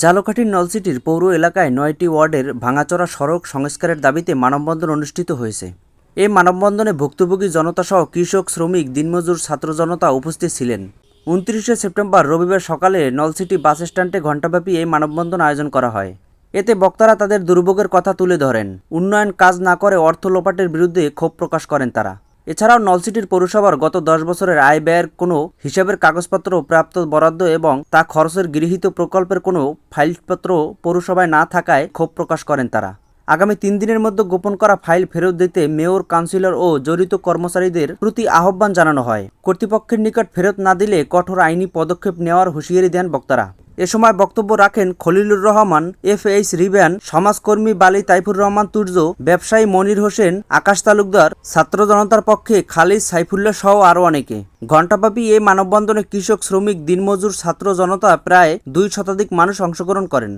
জালকাঠির নলসিটির পৌর এলাকায় নয়টি ওয়ার্ডের ভাঙাচোরা সড়ক সংস্কারের দাবিতে মানববন্ধন অনুষ্ঠিত হয়েছে। এই মানববন্ধনে ভুক্তভোগী জনতাসহ কৃষক, শ্রমিক, দিনমজুর, ছাত্র জনতা উপস্থিত ছিলেন। উনত্রিশে সেপ্টেম্বর রবিবার সকালে নলসিটি বাস স্ট্যান্ডে ঘণ্টাব্যাপী এই মানববন্ধন আয়োজন করা হয়। এতে বক্তারা তাদের দুর্ভোগের কথা তুলে ধরেন। উন্নয়ন কাজ না করে অর্থ লোপাটের বিরুদ্ধে ক্ষোভ প্রকাশ করেন তারা। এছাড়াও নলসিটির পৌরসভার গত দশ বছরের আয় ব্যয়ের কোনো হিসাবের কাগজপত্র প্রাপ্ত বরাদ্দ এবং তা খরচের গৃহীত প্রকল্পের কোনো ফাইলপত্র পৌরসভায় না থাকায় ক্ষোভ প্রকাশ করেন তারা। আগামী তিন দিনের মধ্যে গোপন করা ফাইল ফেরত দিতে মেয়র, কাউন্সিলর ও জড়িত কর্মচারীদের প্রতি আহ্বান জানানো হয়। কর্তৃপক্ষের নিকট ফেরত না দিলে কঠোর আইনি পদক্ষেপ নেওয়ার হুঁশিয়ারি দেন বক্তারা। এ সময় বক্তব্য রাখেন খলিলুর রহমান এফ এইচ রিব্যান সমাজকর্মী বালি তাইফুর রহমান তুর্য, ব্যবসায়ী মনির হোসেন, আকাশ তালুকদার, ছাত্র জনতার পক্ষে খালিদ সাইফুল্লাহ সহ আরও অনেকে। ঘণ্টাব্যাপী এই মানববন্ধনে কৃষক, শ্রমিক, দিনমজুর, ছাত্র জনতা প্রায় দুই শতাধিক মানুষ অংশগ্রহণ করেন।